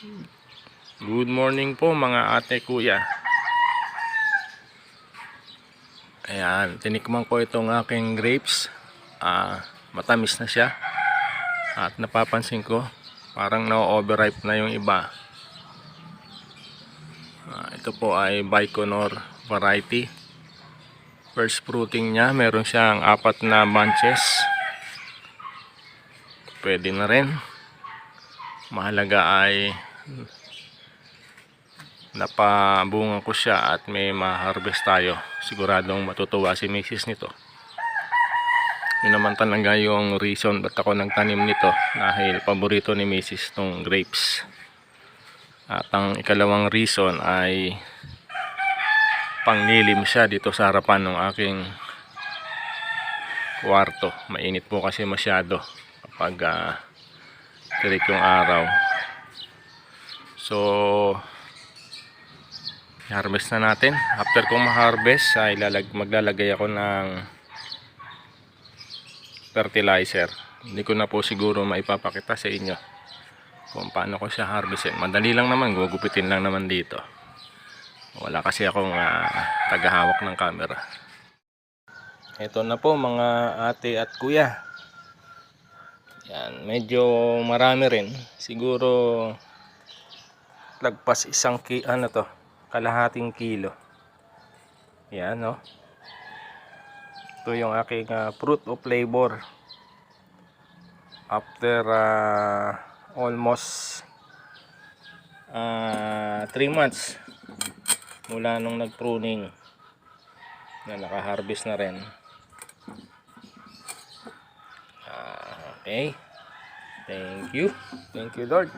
Good morning po mga ate kuya. Ayan, tinikman ko itong aking grapes. Ah, matamis na siya. At napapansin ko, parang na-overripe na yung iba. Ah, ito po ay Baikonur variety. First fruiting niya, meron siyang apat na bunches. Pwede na rin. Mahalaga ay napabunga ko siya at may ma-harvest tayo. Siguradong matutuwa si Mrs. nito. Yun naman talaga yung reason ba't ako nagtanim nito dahil paborito ni Mrs. tong grapes. At ang ikalawang reason ay panglilim siya dito sa harapan ng aking kwarto. Mainit po kasi masyado kapag uh, tirik yung araw. So, harvest na natin. After kong ma-harvest, ay lalag, maglalagay ako ng fertilizer. Hindi ko na po siguro maipapakita sa inyo kung paano ko siya harvestin. Madali lang naman, gugupitin lang naman dito. Wala kasi akong ah, tagahawak ng camera. Ito na po mga ate at kuya. Yan, medyo marami rin. Siguro lagpas isang ki ano to, kalahating kilo. Yan, no. Ito yung aking ah, fruit of labor. After ah, almost 3 months mula nung nag-pruning na naka-harvest na rin. Ah, okay. Thank you. Thank you, Lord.